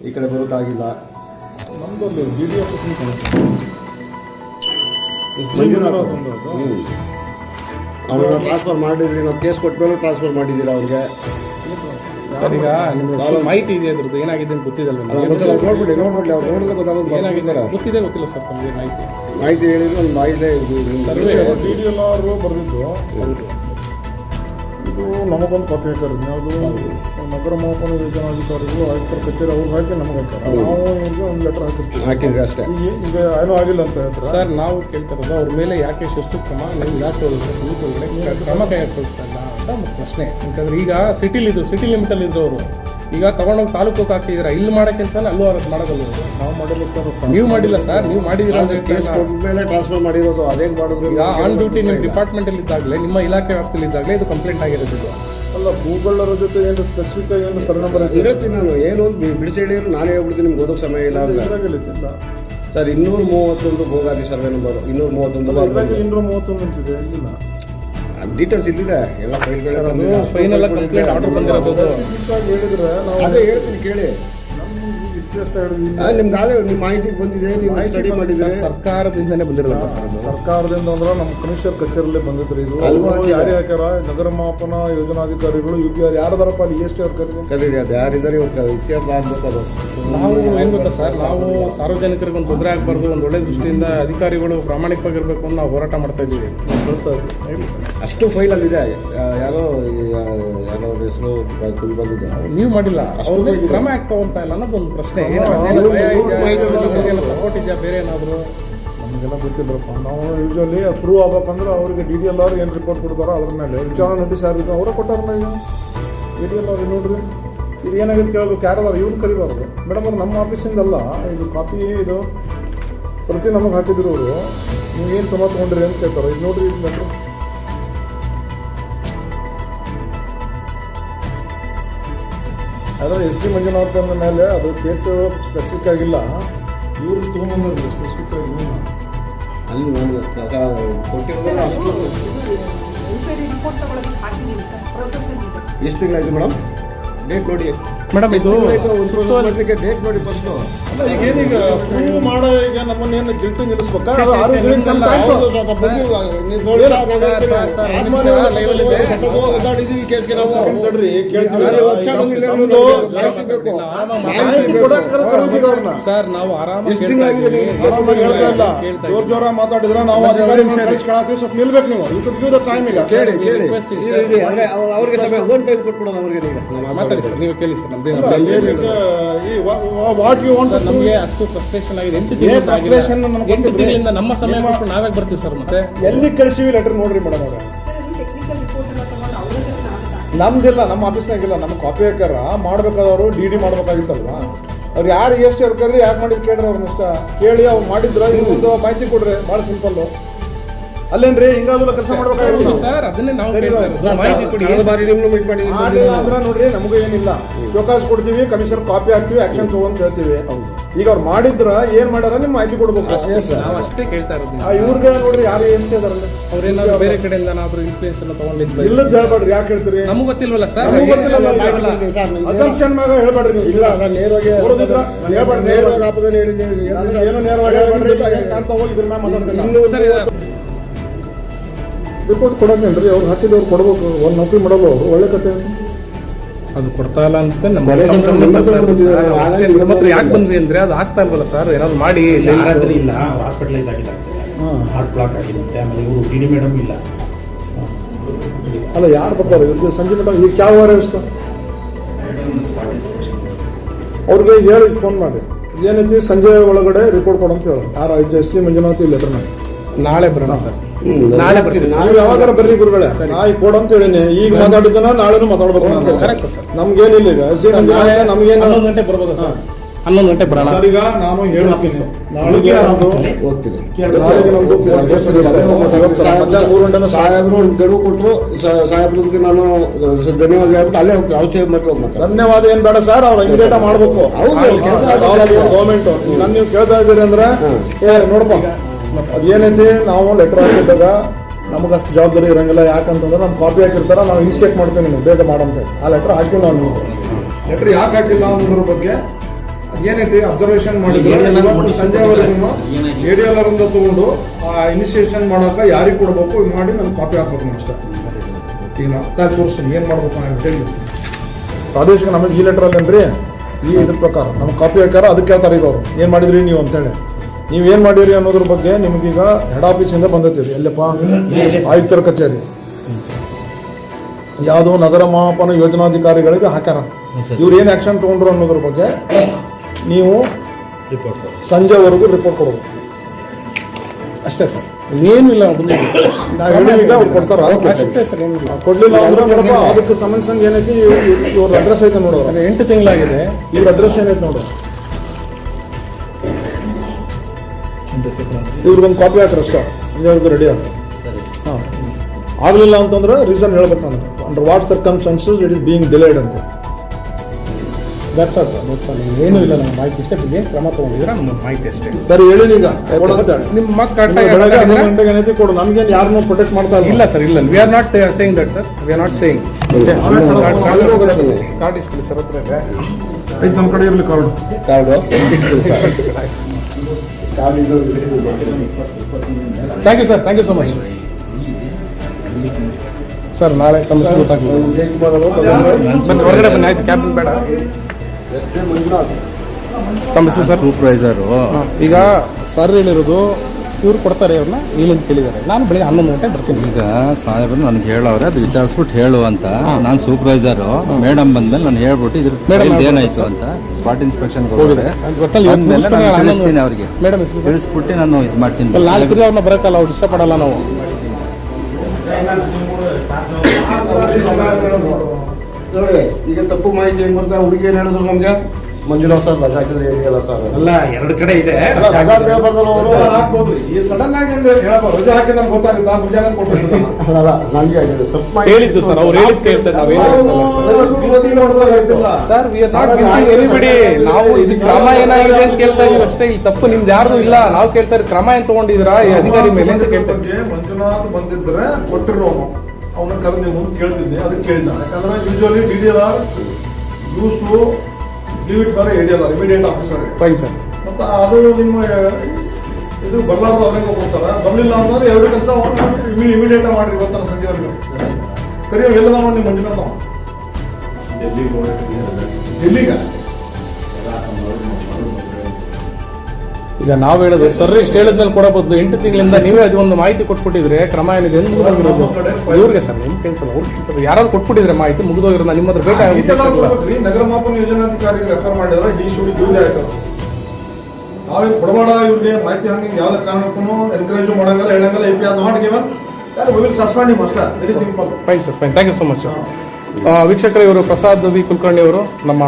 ಈ ಕಡೆ ಬರೋಕ್ಕಾಗಿಲ್ಲ. ಡಿ ಹ್ಞೂ ಅವ್ರನ್ನ ಟ್ರಾನ್ಸ್ಫರ್ ಮಾಡಿದ್ರಿ ನಾವು ಕೇಸ್ ಕೊಟ್ಮೇಲೆ ಟ್ರಾನ್ಸ್ಫರ್ ಮಾಡಿದ್ದೀರಾ ಅವ್ರಿಗೆ? ಸರ್ ಈಗ ನಿಮ್ಗೆ ಮಾಹಿತಿ ಇದೆ ಅದ್ರದ್ದು. ಏನಾಗಿದೆ ಅಂತ ನೋಡ್ಬಿಡಿ ನೋಡ್ಬಿಡಿ ಅವ್ರು ನೋಡಿದ್ರೆ ಗೊತ್ತಾಗೋದು ಏನಾಗಿದೆ? ಗೊತ್ತಿದೆ ಗೊತ್ತಿಲ್ಲ ಸರ್ ನಮಗೆ ಮಾಹಿತಿ. ಮಾಹಿತಿ ಹೇಳಿದ್ರೆ ಒಂದು ಮಾಹಿತಿ survey D D L R ಬರೆದಿದ್ದು. ಇದು ನಮಗೊಂದು ಪತ್ರ ಹಾಕಾರೆ ಯಾವುದು ನಗರ ಮಾಪನ ಯೋಜನಾಧಿಕಾರಿಗಳು ಆಯುಕ್ತರ ಕಚೇರಿ ಅವ್ರು ಹಾಕಿ ನಮಗೆ ಹಾಕ್ತಾರೆ ನಾವು ಇವ್ರಿಗೆ ಒಂದು ಲೆಟರ್ ಹಾಕಿರ್ತೀವಿ. ಹಾಕಿದ್ರೆ ಅಷ್ಟೇ. ಈಗ ಈಗ ಏನೂ ಆಗಿಲ್ಲ ಅಂತ ಹೇಳ್ತಾರೆ? ಸರ್ ನಾವು ಕೇಳ್ತಾರಲ್ಲ ಅವ್ರ ಮೇಲೆ ಯಾಕೆ ಶಿಸ್ತು ಕ್ರಮ ನೀವು ಯಾಕೆ ಕ್ರಮ ಕೈಗೊಳ್ತಾ ಇಲ್ಲ ಅಂತ ಪ್ರಶ್ನೆ. ಯಾಕಂದ್ರೆ ಈಗ ಸಿಟಿಲಿ ಇದ್ರು ಸಿಟಿ ಲಿಮಿಟಲ್ಲಿ ಇದ್ದವರು. ಅವರು ಈಗ ತಗೊಂಡೋಗಿ ತಾಲೂಕು ಹಾಕಿದ್ದೀರಾ ಇಲ್ಲಿ ಮಾಡೋ ಕೆಲಸನ ಅಲ್ಲೂ ಅವ್ರದ್ದು ಮಾಡೋದಲ್ಲ ನಾವು ಮಾಡಿಲ್ಲ ಸರ್ ನೀವು ಮಾಡಿಲ್ಲ ಸರ್ ನೀವು ಮಾಡಿದಿರ ಅಂತ ಕೇಸ್. ಕೊಟ್ಮೇಲೆ ಟ್ರಾನ್ಸ್ಫರ್ ಮಾಡಿರೋದು ಅದೇ ಮಾಡೋದು. ಈಗ ಆನ್ ಡ್ಯೂಟಿ ನಿಮ್ಮ ಡಿಪಾರ್ಟ್ಮೆಂಟಲ್ಲಿ ಇದ್ದಾಗಲೇ ನಿಮ್ಮ ಇಲಾಖೆ ವ್ಯಾಪ್ತಿಯಲ್ಲಿ ಇದ್ದಾಗಲೇ ಇದು ಕಂಪ್ಲೇಂಟ್ ಆಗಿರೋದು ಇದು ಅಲ್ಲ ಗೂಗಲರ ಜೊತೆ ಏನು ಸ್ಪೆಸಿಫಿಕ್ ಆಗಿ ಏನು ಸರ್ ನಂಬರ್ ಇರುತ್ತೆ ನಾನು ಏನು ಅಂತ ನಾನು ಬಿಡಿಸಿ ಹೇಳಿದ್ರು ನಾನೇ ಹೇಳ್ಬಿಡ್ತೀನಿ ನಿಮ್ಗೆ ಓದೋಕೆ ಸಮಯ ಇಲ್ಲ ಅಂದ್ರೆ ಸರ್. ಇನ್ನೂರ ಮೂವತ್ತೊಂದು ಭೋಗಾದಿ ಸರ್ವೆ ನಂಬರ್ ಇನ್ನೂರ ಮೂವತ್ತೊಂದು ಇನ್ನೂರ ಮೂವತ್ತೊಂದು ಅಂತಿದೆ ಇಲ್ಲ. ಡೀಟೇಲ್ಸ್ ಇಲ್ಲಿದೆ. ಎಲ್ಲ ಫೈಲ್ಗಳು ಎಲ್ಲ ಕಂಪ್ಲೇಂಟ್ ಆರ್ಡರ್ ಬಂದಿರೋದು. ಹೇಳಿದ್ರೆ ನಾವು ಅದೇ ಹೇಳ್ತೀನಿ ಕೇಳಿ. ನಿಮ್ಗೆ ಬಂದಿರಲ್ಲ ನಿಮ್ಮ ಮಾಹಿತಿಗೆ ಬಂದಿದೆ ನೀವು ಸ್ಟಡಿ ಮಾಡಿದ್ರೆ ಸರ್ಕಾರದಿಂದನೇ ಬಂದಿರಲ್ಲ ಸರ್ ಸರ್ಕಾರದಿಂದ ಅಂದ್ರೆ ನಮ್ಮ ಕಮಿಷನರ್ ಕಚೇರಿಯಲ್ಲೇ ಬಂದಿದ್ರಿ ಇದು. ಯಾರೇ ಹಾಕ್ಯಾರ ನಗರ ಮಾಪನ ಯೋಜನಾಧಿಕಾರಿಗಳು ಯು ಪಿ ಆರ್ ಯಾರದಾರಪ್ಪ ಅಲ್ಲಿ? ಎಷ್ಟು ಅವ್ರು ಕರೀರಿ. ಅದು ಯಾರಿದ್ದಾರೆ ಇವತ್ತು ಇತಿಹಾಸ ನಾವು ಏನು ಗೊತ್ತಾ ಸರ್? ನಾವು ಸಾರ್ವಜನಿಕರಿಗೆ ಒಂದು ತೊಂದರೆ ಆಗಬಾರ್ದು ಒಂದು ಒಳ್ಳೆ ದೃಷ್ಟಿಯಿಂದ ಅಧಿಕಾರಿಗಳು ಪ್ರಾಮಾಣಿಕವಾಗಿರ್ಬೇಕು ಅಂತ ನಾವು ಹೋರಾಟ ಮಾಡ್ತಾ ಇದ್ದೀವಿ. ಅಷ್ಟು ಫೈಲ್ ಅಲ್ಲಿದೆ ಯಾರೋ ಯಾರೋ ಹೆಸರು ಬಂದಿದೆ. ನೀವು ಮಾಡಿಲ್ಲ. ಅವ್ರಿಗೆ ಕ್ರಮ ಆಗ್ತಾವಂತ ಇಲ್ಲ ಅನ್ನೋದು ಒಂದು ಪ್ರಶ್ನೆ. ಸಪೋರ್ಟ್ ಇದೆಯಾ ಬೇರೆ ಏನಾದರೂ? ನಮಗೆಲ್ಲ ಗೊತ್ತಿಲ್ಲಪ್ಪ. ನಾವು ಯೂಶ್ವಲಿ ಪ್ರೂವ್ ಆಗ್ಬೇಕಂದ್ರೆ ಅವ್ರಿಗೆ ಡಿ ಡಿ ಎಲ್ ಅವ್ರು ಏನು ರಿಪೋರ್ಟ್ ಕೊಡ್ತಾರೋ ಅದ್ರ ಮೇಲೆ. ವಿಚಾರಣೆ ನೋಟಿಸ್ ಯಾರು ಅವರೇ ಕೊಟ್ಟಾರಲ್ಲ ಈಗ. ಡಿ ಡಿ ಎಲ್ ಅವ್ರಿಗೆ ನೋಡ್ರಿ ಇದು ಏನಾಗಿದೆ ಕೇಳಬೇಕು ಯಾರದಾರ ಇವ್ರು ಕರಿಬಾರ್ದು. ಮೇಡಮ್ ಅವ್ರು ನಮ್ಮ ಆಫೀಸಿಂದಲ್ಲ ಇದು ಕಾಪಿ ಇದು ಪ್ರತಿ ನಮಗೆ ಹಾಕಿದ್ರು ಅವರು. ನೀವು ಏನು ಕ್ರಮ ತೊಗೊಂಡ್ರಿ ಅಂತ ಕೇಳ್ತಾರೆ. ಇದು ನೋಡ್ರಿ ಇದು ಆದರೆ ಎಸ್ ಸಿ ಮಂಜುನಾಥ್ ಅಂದ ಮೇಲೆ ಅದು ಕೇಸು ಸ್ಪೆಸಿಫಿಕ್ ಆಗಿಲ್ಲ. ಇವರು ತೊಗೊಂಬಂದ್ರೆ ಸ್ಪೆಸಿಫಿಕ್ ಆಗಿ ಅಲ್ಲಿ ಎಷ್ಟು ತಿಂಗಳಾಯ್ತು ಮೇಡಮ್? ಡೇಟ್ ನೋಡಿ. ಮೇಡಮ್ ಇದು ಡೇಟ್ ನೋಡಿ ಫಸ್ಟ್ ಅಲ್ಲ ಈಗ ಏನೀಗ ಪ್ರೂವ್ ಮಾಡೋ ಈಗ ನಮ್ಮನ್ನೇನು ಗಿಲ್ಟಿ ನಿಲ್ಲಿಸ್ಬೇಕಾ? ಕೇಸ್ಗೆ ನಾವು. ಕೇಳ್ತೀವಿ. ಸರ್ ನಾವು ಆರಾಮಾಗಿ ಎಷ್ಟು ಕೇಳ್ತಾ ತಿಂಗಳಾಗಿದೆ ಇದ್ದೀವಿ. ಹೇಳ್ತಾ ಇಲ್ಲ. ಕೇಳ್ತಾ ಜೋರ್ ಜೋರ ಮಾತಾಡಿದ್ರೆ ನಾವು ಅಧಿಕಾರಿ ಸ್ವಲ್ಪ ನಿಲ್ಬೇಕು ನೀವು. You should give the time ಈಗ ಕೇಳಿ. ಕೇಳಿ ಅವ್ರಿಗೆ ಓನ್ ಟೈಮ್ ಕೊಟ್ಬಿಡೋದು ಅವ್ರಿಗೆ ಈಗ ಮಾತಾಡಿ ಸರ್ ನೀವು ಕೇಳಿ ಸರ್ ನಮ್ದೇನು ವಾಟ್ ಯು ವಾಂಟ್ ಸರ್ ನಮಗೆ ಅಷ್ಟು ಫ್ರಸ್ಟ್ರೇಷನ್ ಆಗಿದೆ. ಎಂಟು ಎಂಟು ತಿಂಗಳಿಂದ ನಮ್ಮ ಸಮಯ ಕೊಟ್ಟು ನಾವೇ ಬರ್ತೀವಿ ಸರ್ ಮತ್ತೆ? ಎಲ್ಲಿ ಕಳಿಸಿವಿ ಲೆಟರ್ ನೋಡ್ರಿ ಮೇಡಮ್ ಅವ್ರೆ. ನಮ್ದಿಲ್ಲ ನಮ್ಮ ಆಫೀಸ್ನಾಗಿಲ್ಲ ನಮ್ಮ ಕಾಪಿ ಹಾಕ್ಯಾರ ಮಾಡ್ಬೇಕಾದವರು ಡಿ ಡಿ ಮಾಡ್ಬೇಕಾಗಿತ್ತಲ್ವಾ? ಅವ್ರು ಯಾರು ಎಷ್ಟು ಅವ್ರು ಕರೀಲಿ ಯಾಕೆ ಮಾಡಿದ್ರು ಕೇಳ್ರಿ ಅವ್ರನ್ನ ಇಷ್ಟ ಕೇಳಿ ಅವ್ರು ಮಾಡಿದ್ರ ಮಾಹಿತಿ ಕೊಡ್ರಿ ಭಾಳ ಸಿಂಪಲ್ ಅಲ್ಲೇನ್ರಿ ಹಿಂಗಾದ್ರು ಕೆಲಸ ಮಾಡ್ಬೇಕಾಗಿಲ್ಲ ಸರ್ ಅದನ್ನೇ ನಾವು ಸರಿ, ಕೇಳ್ತಾ ಇರೋದು ಮಾಹಿತಿ ಕೊಡಿ ಕಳೆದ ಬಾರಿ ನಿಮ್ಮನ್ನು ಮೀಟ್ ಮಾಡಿ ಮಾಡಿಲ್ಲ ಅಂದ್ರೆ ನೋಡ್ರಿ ನಮಗೂ ಏನಿಲ್ಲ ಶೋಕಾಸ್ ಕೊಡ್ತೀವಿ ಕಮಿಷನ್ ಕಾಪಿ ಹಾಕ್ತೀವಿ ಆಕ್ಷನ್ ತಗೊಂಡ್ ಹೇಳ್ತೀವಿ ಈಗ ಅವ್ರು ಮಾಡಿದ್ರ ಏನ್ ಮಾಡ್ಯಾರ ನಿಮ್ ಮಾಹಿತಿ ಕೊಡ್ಬೇಕು ನಾವು ಅಷ್ಟೇ ಕೇಳ್ತಾ ಇರೋದು ಆ, ಇವ್ರಿಗೆ ನೋಡ್ರಿ ಯಾರು ಏನ್ ಇದಾರಲ್ಲ ಅವ್ರೇನಾದ್ರು ಬೇರೆ ಕಡೆ ಇಲ್ಲ ಇನ್ಫ್ಲೂಯೆನ್ಸ್ ಎಲ್ಲ ಇಲ್ಲದ್ ಹೇಳ್ಬೇಡ್ರಿ ಯಾಕೆ ಹೇಳ್ತೀರಿ ನಮ್ಗೆ ಗೊತ್ತಿಲ್ವಲ್ಲ ಸರ್ ನಮಗೂ ಗೊತ್ತಿಲ್ಲ ಆಗಿಲ್ಲ. ಅಸಂಪ್ಷನ್ ಮ್ಯಾಗ ಹೇಳ್ಬೇಡ್ರಿ ನೀವು ಇಲ್ಲ ನಾನು ನೇರವಾಗಿ ನೇರವಾಗಿ ಆಪದಲ್ಲಿ ಹೇಳಿದ್ದೀನಿ ನಾನು ಏನು ನೇರವಾಗಿ ಹೇಳ್ಬೇಡ್ರಿ ಕಾಣ್ತಾ ಹೋಗಿ ಇದ್ರ ಮ್ಯಾಗ ಮಾತಾಡ್ತಿಲ್ಲ ಇನ್ನೂ ಸರ್ ಇದು- ಕೊಡೋದೇನು ರೀ ಅವ್ರು ಹಾಕಿದವ್ರು ಕೊಡ್ಬೇಕು. ಒಂದು ನೌಕರಿ ಮಾಡೋದು ಅವರು. ಒಳ್ಳೆ ಕತೆ ಅದು ಕೊಡ್ತಾ ಇಲ್ಲ ಅಂತ ನಮ್ಮ ಮನೆ ಹತ್ರ ಯಾಕೆ ಬಂದ್ವಿ ಅಂದ್ರೆ ಅದು ಆಗ್ತಾ ಇಲ್ವಲ್ಲ ಸರ್? ಏನಾದ್ರು ಮಾಡಿ ಇಲ್ಲ ಹಾಸ್ಪಿಟಲೈಸ್ ಆಗಿಲ್ಲ. ಹಾರ್ಟ್ ಬ್ಲಾಕ್ ಆಗಿರುತ್ತೆ ಆಮೇಲೆ ಇವರು ಮೇಡಮ್ ಇಲ್ಲ. ಅಲ್ಲ ಯಾರು ಬರ್ತಾರೆ? ಇವ್ರಿಗೆ ಸಂಜೆ ಮೇಡಮ್ ಈಗ ಯಾವ ವಾರ ಇಷ್ಟ? ಅವ್ರಿಗೆ ಹೇಳಿ ಫೋನ್ ಮಾಡಿ. ಏನೈತಿ ಸಂಜೆ ಒಳಗಡೆ ರಿಪೋರ್ಟ್ ಕೊಡಂತ ಹೇಳಿ. ಯಾರು? ಐದು ಎಸ್ ಸಿ ಮಂಜುನಾಥ್ ಲೆಟರ್ ಮಾಡಿ ನಾಳೆ ಬರೋಣ ಸರ್. ನಾಳೆ ಬರ್ತೀನಿ. ಯಾವಾಗಾರ ಬರ್ರಿ ಗುರುಗಳೇ. ನಾಯಿ ಕೊಡು ಅಂತ ಹೇಳಿನಿ. ಈಗ ಮಾತಾಡಿದ್ದನ ನಾಳೆನೂ ಮಾತಾಡ್ಬೇಕು ನಾನು. ಕರೆಕ್ಟ್ ಸರ್ ನಮ್ಗೇನಿಲ್ಲ ಈಗ. ಮಂಜುನಾಥ್ ನಮ್ಗೇನು ಹನ್ನೊಂದು ಗಂಟೆ ಬರ್ಬೋದು ಸರ್. ಹನ್ನೊಂದು ಗಂಟೆ ಬರೋಣ ಸರ್ ಈಗ ನಾನು ಹೇಳ್ತೀನಿ ನಾಳೆಗೆ ನಮ್ದು ಓದ್ತೀನಿ ನಾಳೆಗೆ ನಮ್ದು ಕೇಸ್ ನಡೆಯುತ್ತೆ. ಇವತ್ತು ಮಧ್ಯಾಹ್ನ ಮೂರು ಸಾಹೇಬ್ರು ಒಂದು ಗಡುವು ಕೊಟ್ಟರು ಸಾಹೇಬ್ರಿಗೆ ನಾನು ಧನ್ಯವಾದ ಹೇಳ್ಬಿಟ್ಟು ಅಲ್ಲೇ ಹೋಗ್ತೀನಿ. ಔಷಧಿ ಮತ್ತೆ ಧನ್ಯವಾದ ಏನ್ ಬೇಡ ಸರ್ ಅವ್ರು ಇಮಿಡಿಯೇಟ್ ಮಾಡ್ಬೇಕು. ಹೌದು, ಗೌರ್ಮೆಂಟ್ ನಾನು ನೀವು ಕೇಳ್ತಾ ಇದ್ದೀರಿ ಅಂದ್ರೆ ನೋಡಪ್ಪ ಅದ್ ಅದೇನೈತಿ ನಾವು ಲೆಟರ್ ಹಾಕಿದ್ದಾಗ ನಮಗೆ ಅಷ್ಟು ಜವಾಬ್ದಾರಿ ಇರಂಗಿಲ್ಲ. ಯಾಕಂತಂದ್ರೆ ನಮ್ಮ ಕಾಪಿ ಹಾಕಿರ್ತಾರೆ ನಾವು ಇನಿಷಿಯೇಟ್ ಮಾಡ್ತೀವಿ ನಿಮ್ಗೆ ಬೇಗ ಮಾಡಂತೆ. ಆ ಲೆಟರ್ ಹಾಕಿ ನಾವು ಲೆಟರ್ ಯಾಕೆ ಹಾಕಿಲ್ಲ ಅನ್ನೋದ್ರ ಬಗ್ಗೆ ಅದೇನೈತಿ ಅಬ್ಸರ್ವೇಷನ್ ಮಾಡಿದ್ರೆ. ಸಂಜೆವರೆಗೂ? ಎ ಡಿ ಎಲ್ ಆರ್ ಅಂತ ತಗೊಂಡು ಆ ಇನಿಷಿಯೇಷನ್ ಮಾಡೋಕೆ ಯಾರಿಗೆ ಕೊಡಬೇಕು ಇದು ಮಾಡಿ ನಾನು ಕಾಪಿ ಹಾಕ್ಬೇಕು ನಾವು ಅಷ್ಟೇ. ಈಗ ನಾವು ತೋರಿಸ್ತೀನಿ ಏನು ಮಾಡ್ಬೇಕು ನಾನು ಹೇಳಿ. ಪ್ರಾದೇಶಿಕ ನಮಗೆ ಈ ಲೆಟ್ರಲ್ಲಿ ಅಲ್ಲೇನ್ರಿ ಈ ಇದ್ರ ಪ್ರಕಾರ. ನಮ್ಗೆ ಕಾಪಿ ಹಾಕ್ಯಾರ ಅದಕ್ಕೆ ಹೇಳ್ತಾರೆ ಈಗ ಅವರು. ಏನು ಮಾಡಿದ್ರಿ ನೀವು ಅಂತೇಳಿ ನೀವು ಏನು ಮಾಡಿರಿ ಅನ್ನೋದ್ರ ಬಗ್ಗೆ ನಿಮಗೀಗ ಹೆಡ್ ಆಫೀಸಿಂದ ಬಂದೈತಿ ಎಲ್ಲಪ್ಪ ಆಯುಕ್ತರ ಕಚೇರಿ. ಯಾವುದೋ ನಗರ ಮಹಾಪನ ಯೋಜನಾಧಿಕಾರಿಗಳಿಗೆ ಹಾಕ್ಯಾರ. ಇವ್ರು ಏನು ಆ್ಯಕ್ಷನ್ ತೊಗೊಂಡ್ರು ಅನ್ನೋದ್ರ ಬಗ್ಗೆ ನೀವು ಸಂಜೆವರೆಗೂ ರಿಪೋರ್ಟ್ ಕೊಡ್ಬೇಕು. ಅಷ್ಟೇ ಸರ್. ಏನು ಇಲ್ಲ ನಾವು ಹೇಳಿದಾಗ ಅವ್ರು ಕೊಡ್ತಾರ. ಅಷ್ಟೇ ಸರ್ ಏನಿಲ್ಲ. ಕೊಡ್ಲಿಲ್ಲ ಅಂದ್ರೆ ಅದಕ್ಕೆ ಸಂಬಂಧಿಸಿದಂಗೆ ಏನೈತಿ ಇವ್ರ- ಅಡ್ರೆಸ್ ಐತೆ ನೋಡೋರು. ಅದು ಎಂಟು ತಿಂಗಳಾಗಿದೆ. ಇವ್ರ ಅಡ್ರೆಸ್ ಏನೈತೆ ನೋಡು. ಇವ್ರಿಗೊಂದು ಕಾಪಿ ಹಾಕ್ರಿ ಅಷ್ಟೇ. ಇವ್ರದ್ದು ರೆಡಿ ಆಗ್ತದೆ ಹಾಂ. ಆಗಲಿಲ್ಲ ಅಂತಂದ್ರೆ ರೀಸನ್ ಹೇಳ್ಬೇಕು ನನಗೆ under what circumstances it is being delayed ಅಂತ. That's all sir that's all ಏನೂ ಇಲ್ಲ. ನಮ್ಮ ಮಾಹಿತಿ ಇಷ್ಟೇ ಏನು ಕ್ರಮ ತೊಗೊಂಡಿದ್ರೆ ನಮ್ಮ ಮಾಹಿತಿ ಅಷ್ಟೇ. ಸರಿ ಹೇಳಿ ಈಗ. ಕೊಡು ನಿಮ್ಮ ನಿಮ್ಗೆ ಬೆಳಗ್ಗೆ ಹನ್ನೊಂದು ಗಂಟೆಗೆ ಏನೈತಿ ಕೊಡು. ನಮ್ಗೇನು ಯಾರನ್ನೂ ಪ್ರೊಟೆಕ್ಟ್ ಮಾಡ್ತಾ ಇಲ್ಲ. ಸರ್ ಇಲ್ಲ. We are not saying that sir we are not saying card ಇಸ್ಕೊಳ್ಳಿ sir ಹತ್ರ ನಮ್ಮ ಕಡೆ ಇರಲಿ card card thank you sir thank you so much sir ನಾಳೆ ತಮ್ಮ ಗೊತ್ತಾಗ್ತದೆ ಬನ್ನಿ ಹೊರಗಡೆ ಬನ್ನಿ. ಆಯ್ತು ಕ್ಯಾಬಿನ್ ಬೇಡ. ತಮ್ಮ ಹೆಸರು ಸರ್ ಸೂಪರ್ವೈಸರು ಈಗ ಸರ್ ಹೇಳಿರೋದು ಇವ್ರು ಕೊಡ್ತಾರೆ ಅವ್ರನ್ನ ಇಲ್ಲಿಂದ ಕೇಳಿದ್ದಾರೆ. ನಾನು ಬೆಳಿಗ್ಗೆ ಹನ್ನೊಂದು ಗಂಟೆ ಬರ್ತೀನಿ. ಈಗ ಸಾಹೇಬ್ರು ನನಗೆ ಹೇಳೋರೆ ಅದು ವಿಚಾರಿಸ್ಬಿಟ್ಟು ಹೇಳು ಅಂತ. ನಾನು ಸೂಪರ್ವೈಸರು ಮೇಡಮ್ ಬಂದ್ಮೇಲೆ ನಾನು ಹೇಳ್ಬಿಟ್ಟು ಇದ್ರ ಏನಾಯ್ತು ಅಂತ. ಸ್ಪಾಟ್ ಇನ್ಸ್ಪೆಕ್ಷನ್ ಹೋಗಿದೆ. ತಿಳಿಸ್ತೀನಿ ಅವ್ರಿಗೆ. ಮೇಡಮ್ ತಿಳಿಸ್ಬಿಟ್ಟು ನಾನು ಇದು ಮಾಡ್ತೀನಿ. ನಾಲ್ಕು ಅವ್ರನ್ನ ಬರೋಕ್ಕಲ್ಲ ಅವ್ರು ಇಷ್ಟಪಡಲ್ಲ ನಾವು. ನೋಡಿ ಈಗ ತಪ್ಪು ಮಾಹಿತಿ ಹೆಂಗ್ ಬರ್ತಾ ಹುಡುಗಿ ಏನ್ ಹೇಳಿದ್ರು ನಮ್ಗೆ? ಮಂಜುನಾಥ್ ಸರ್ ರಜಾ ಹಾಕಿದ್ರೆ ಏನಿಲ್ಲ ಸರ್. ಅಲ್ಲ ಎರಡು ಕಡೆ ಇದೆ. ರಜಾ ಅಂತ ಹೇಳ್ಬಾರ್ದಲ್ಲ ಅವರು. ಈ ಸಡನ್ ಆಗಿ ಅಂದ್ರೆ ಹೇಳಪ್ಪ ರಜೆ ಹಾಕಿದ ನಮ್ಗೆ ಗೊತ್ತಾಗುತ್ತಾ. ಮುಂಜಾನೆ ಕೊಟ್ಟಿರ್ತಾನ ಅಲ್ಲ ನಂಗೆ ಆಗಿದೆ. ತಪ್ಪು ಮಾಹಿತಿ ಹೇಳಿದ್ದು ಸರ್ ಅವ್ರು ಹೇಳಿದ್ ಕೇಳ್ತಾರೆ ನಾವು ವಿರೋಧಿ ನೋಡಿದ್ರೆ ಹೇಳ್ತಿಲ್ಲ. Sir we are not giving anybody ನಾವು ಇದು ಕ್ರಮ ಏನಾಗಿದೆ ಅಂತ ಕೇಳ್ತಾ ಇದೀವಿ ಅಷ್ಟೇ. ಈ ತಪ್ಪು ನಿಮ್ದು ಯಾರ್ದು ಇಲ್ಲ. ನಾವು ಕೇಳ್ತಾ ಇರೋ ಕ್ರಮ ಏನ್ ತಗೊಂಡಿದ್ದೀರಾ? ಈ ಅಧಿಕಾರಿ ಮೇಲೆ ಅಂತ ಕೇಳ್ತಾ ಮಂಜುನಾಥ್ ಬಂದಿದ್ರೆ ಕೊಟ್ಟಿರೋ ಅವನ. ಕರೆದು ನೀವು ಕೇಳ್ತಿದ್ದೆ. ಅದಕ್ಕೆ ಕೇಳಿಲ್ಲ ಯಾಕಂದ್ರೆ usually D D R use to give it for a immediate officer fine sir ಮತ್ತು ಅದು ನಿಮ್ಮ ಇದು ಬರ್ಲಾರ್ದು ಅವ್ರಿಗೆ ಕೊಡ್ತಾರೆ. ಬರಲಿಲ್ಲ ಅಂತಂದ್ರೆ ಎರಡು ಕೆಲಸ ಇಮಿಡಿಯೇಟ್ ಮಾಡ್ರಿ ಗೊತ್ತಾನ ಅವ್ರಿಗೆ ಕರಿಯೋ ಎಲ್ಲದ ಮಾಡಿ ನಿಮ್ಮ ಮಂಜುನಾಥ್ ಅವ ಎಲ್ಲಿಗ ಈಗ ನಾವು ಹೇಳಿದ್ರೆ ಸರ್ ಇಷ್ಟು ಹೇಳಿದ್ಮೇಲೆ ಕೊಡೋ ಬದಲು ಎಂಟು ತಿಂಗಳಿಂದ ನೀವೇ ಅದು ಒಂದು ಮಾಹಿತಿ ಕೊಟ್ಬಿಟ್ಟಿದ್ರೆ ಕ್ರಮ ಏನಿದೆ ಮುಗಿದೋಗಿರೋದು. ಇವ್ರಿಗೆ ಸರ್ ನಿಮ್ ಕೇಳ್ತಾರೆ ಅವ್ರು ಯಾರು ಕೊಟ್ಬಿಟ್ಟಿದ್ರೆ ಮಾಹಿತಿ ಮುಗಿದೋಗಿರೋ ನಿಮ್ಮ ಹತ್ರ ಭೇಟಿ ಇಲ್ಲ. ನಗರ ಮಾಪನ ಯೋಜನಾಧಿಕಾರಿಗೆ ರೆಫರ್ ಮಾಡಿದ್ರೆ ಈ ಶುಡ್ ಯೂಸ್ ಆಯ್ತು. ನಾವೇನು ಕೊಡಬೇಡ ಇವ್ರಿಗೆ ಮಾಹಿತಿ ಹಂಗೆ ಯಾವ್ದೇ ಕಾರಣಕ್ಕೂ ಎನ್ಕರೇಜ್ ಮಾಡಂಗಿಲ್ಲ ಹೇಳಂಗಲ್ಲ ಇಫ್ ಯಾರು ನಾಟ್ ಗಿವನ್ ಯಾರು ವಿಲ್ ಸಸ್ಪೆಂಡ್ ಅಷ್ಟೇ very simple fine sir fine thank you so much ವೀಕ್ಷಕರೇ ಇವರು ಪ್ರಸಾದ್ ವಿ ಕುಲಕರ್ಣಿ ಅವರು, ನಮ್ಮ,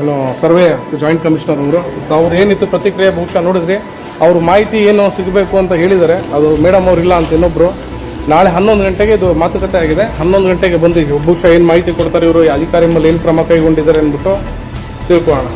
ಏನು, ಸರ್ವೆ ಜಾಯಿಂಟ್ ಕಮಿಷನರ್ ಅವರು. ಅವ್ರು ಏನಿತ್ತು ಪ್ರತಿಕ್ರಿಯೆ ಬಹುಶಃ ನೋಡಿದ್ರಿ. ಅವ್ರ ಮಾಹಿತಿ ಏನು ಸಿಗಬೇಕು ಅಂತ ಹೇಳಿದ್ದಾರೆ. ಅದು ಮೇಡಮ್ ಅವರಿಲ್ಲ ಅಂತ ಇನ್ನೊಬ್ರು. ನಾಳೆ ಹನ್ನೊಂದು ಗಂಟೆಗೆ ಇದು ಮಾತುಕತೆ ಆಗಿದೆ. ಹನ್ನೊಂದು ಗಂಟೆಗೆ ಬಂದು ಬಹುಶಃ ಏನು ಮಾಹಿತಿ ಕೊಡ್ತಾರೆ ಇವರು ಅಧಿಕಾರಿ ಮೇಲೆ ಏನು ಕ್ರಮ ಕೈಗೊಂಡಿದ್ದಾರೆ ಅಂದ್ಬಿಟ್ಟು ತಿಳ್ಕೊಳ್ಳೋಣ.